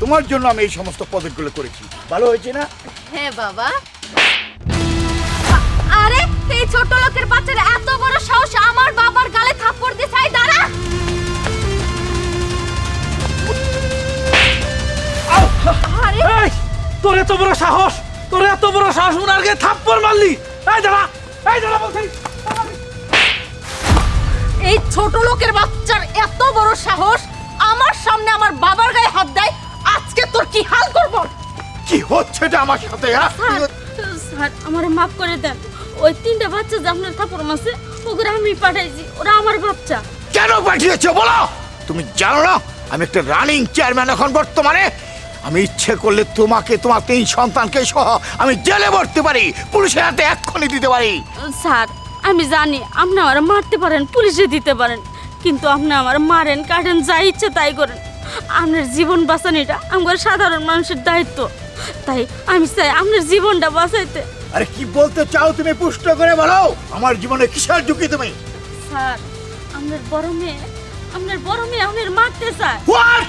তোমার জন্য আমি এই সমস্ত পদকগুলো করেছি। ভালো হয়েছে না? হ্যাঁ বাবা। আরে এই ছোট লোকের বাচ্চার এত বড় সাহস আমার বাবার গালে থাপ্পড় দিয়ে চাই দাঁড়া। আরে। তোর এত বড় সাহস তোর এত বড় সাহস উনার গায়ে থাপ্পড় মারলি। এই দাঁড়া এই দাঁড়া বলছি। এই ছোট লোকের বাচ্চার এত বড় সাহস আমার সামনে আমার বাবার গায়ে হাত এটা আমার সাথে হ্যাঁ? স্যার আমার মাফ করে দেন। ওই তিনটা বাচ্চা যে আপনার থাপড় মাসে ওগুলো আমি পাঠাইছি। ওরা আমার বাচ্চা। কেন পাঠিয়েছো বলো? তুমি জানো না আমি একটা রানিং চেয়ারম্যান এখন বর্তমানে। আমি ইচ্ছে করলে তোমাকে তোমার তিন সন্তানকে সহ আমি জেলে ভরতে পারি পুলিশের হাতে এক্ষুনি দিতে পারি। স্যার আমি জানি আপনি আমার মারতে পারেন পুলিশে দিতে পারেন। কিন্তু আপনি আমার মারেন কাটেন যা ইচ্ছে তাই করেন। আপনার জীবন বাঁচানোটা আমার সাধারণ মানুষের দায়িত্ব। তাই আমি চাই আপনার জীবনটা বাঁচাইতে। আরে কি বলতে চাও তুমি পুষ্ট করে বলো? আমার জীবনে কিসের ঝুঁকি তুমি? স্যার আপনার বড় মেয়ে আপনার বড় মেয়ে আপনার মারতে চায়। হোয়াট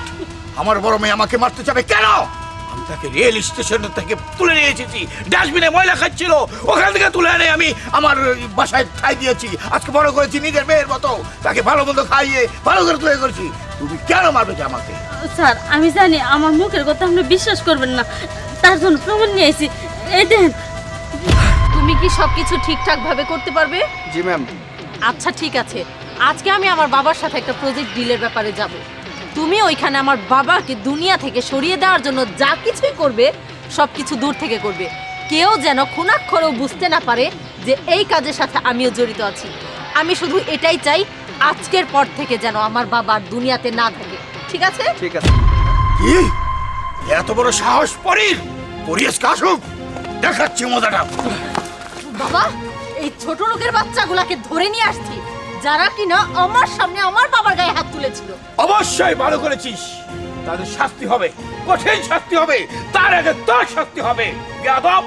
আমার বড় মেয়ে আমাকে মারতে চাবে কেন? আমি তাকে রেল স্টেশন থেকে তুলে নিয়ে এসেছি। ডাস্টবিনে ময়লা খাচ্ছিল। ওখান থেকে তুলে এনে আমি আমার বাসায় ঠাই দিয়েছি। আজকে বড় করেছি নিজের মেয়ের মতো। তাকে ভালো মন্দ খাইয়ে ভালো করে তুলে করেছি। তুমি কেন মারবে আমাকে? স্যার আমি জানি আমার মুখের কথা আপনি বিশ্বাস করবেন না। তার জন্য প্রমাণ নিয়ে এসেছি এই দেখেন তুমি কি সবকিছু ঠিকঠাক ভাবে করতে পারবে? জি ম্যাম। আচ্ছা ঠিক আছে। আজকে আমি আমার বাবার সাথে একটা প্রজেক্ট ডিলের ব্যাপারে যাব। তুমি ওইখানে আমার বাবাকে দুনিয়া থেকে সরিয়ে দেওয়ার জন্য যা কিছুই করবে সব কিছু দূর থেকে করবে। কেউ যেন খুনাক্ষরেও বুঝতে না পারে যে এই কাজের সাথে আমিও জড়িত আছি। আমি শুধু এটাই চাই আজকের পর থেকে যেন আমার বাবা আর দুনিয়াতে না থাকে। ঠিক আছে? ঠিক আছে। কি? এত বড় সাহস পরির! দেখাচ্ছি মজাটা। বাবা এই ছোট লোকের বাচ্চাগুলাকে ধরে নিয়ে আসছি যারা কিনা আমার সামনে আমার বাবার গায়ে হাত তুলেছিল। অবশ্যই ভালো করেছিস। তাদের শাস্তি হবে কঠিন শাস্তি হবে তার আগে তোর শাস্তি হবে। যাদব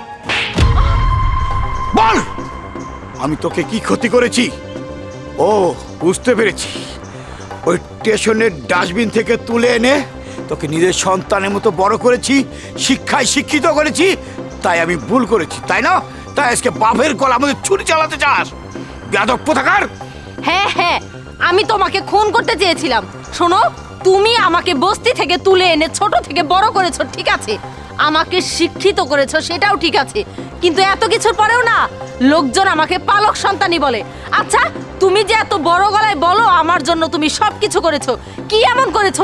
বল আমি তোকে কি ক্ষতি করেছি? ও বুঝতে পেরেছি। ওই স্টেশনের ডাস্টবিন থেকে তুলে এনে তোকে নিজের সন্তানের মতো বড় করেছি, শিক্ষায় শিক্ষিত করেছি, তাই আমি ভুল করেছি, তাই না? তাই আজকে বাপের গলা আমাদের ছুরি চালাতে চাস। যাদব কোথাকার? হ্যাঁ হ্যাঁ আমি তোমাকে খুন করতে চেয়েছিলাম। শোনো, তুমি আমাকে বস্তি থেকে তুলে এনে ছোট থেকে বড় করেছ, ঠিক আছে? আমাকে শিক্ষিত করেছ, সেটাও ঠিক আছে। কিন্তু এত কিছুর পরেও না, লোকজন আমাকে পালক সন্তানই বলে। আচ্ছা তুমি যে এত বড় গলায় বলো, আমার জন্য তুমি সব কিছু করেছ। কি এমন করেছ?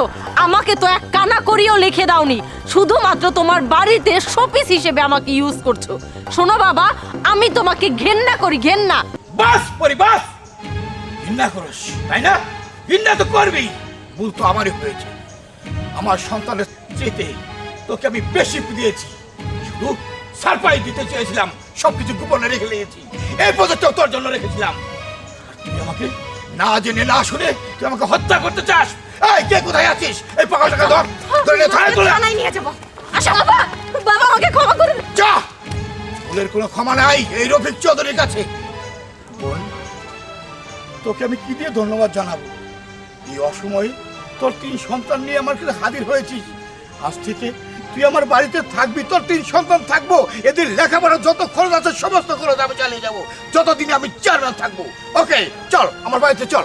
আমাকে তো এক কানা করিও লিখে দাওনি। শুধুমাত্র তোমার বাড়িতে শোপিস হিসেবে আমাকে ইউজ করছ। শোনো বাবা, আমি তোমাকে ঘেন্না করি, ঘেন্না। বাস, পরি, বাস। ঘৃণা করস, তাই না? ঘৃণা তো করবি ভুল তো আমারই হয়েছে। আমার সন্তানের চেতে তোকে আমি বেশি দিয়েছি। শুধু সারপ্রাইজ দিতে চেয়েছিলাম, সবকিছু গোপনে রেখে নিয়েছি এই পদকটাও তোর জন্য রেখেছিলাম। তুই আমাকে না জেনে না শুনে তুই আমাকে হত্যা করতে চাস? এই কে কোথায় আছিস? এই পাকাটাকে ধর ধরে থানায় তুলে। থানায় নিয়ে যাব। আসো বাবা। বাবা আমাকে ক্ষমা করে যা! ওদের কোনো ক্ষমা নাই এই রফিক চৌধুরীর কাছে। বোন তোকে আমি কি দিয়ে ধন্যবাদ জানাব? এই অসময়ে তোর তিন সন্তান নিয়ে আমার কাছে হাজির হয়েছিস। আজ থেকে তুই আমার বাড়িতে থাকবি, তোর তিন সন্তান থাকব, এদের লেখাপড়া যত খরচ আছে, সমস্ত খরচ আমি চালিয়ে যাব। যতদিন আমি চেয়ারম্যান থাকব। ওকে, চল, আমার বাড়িতে চল।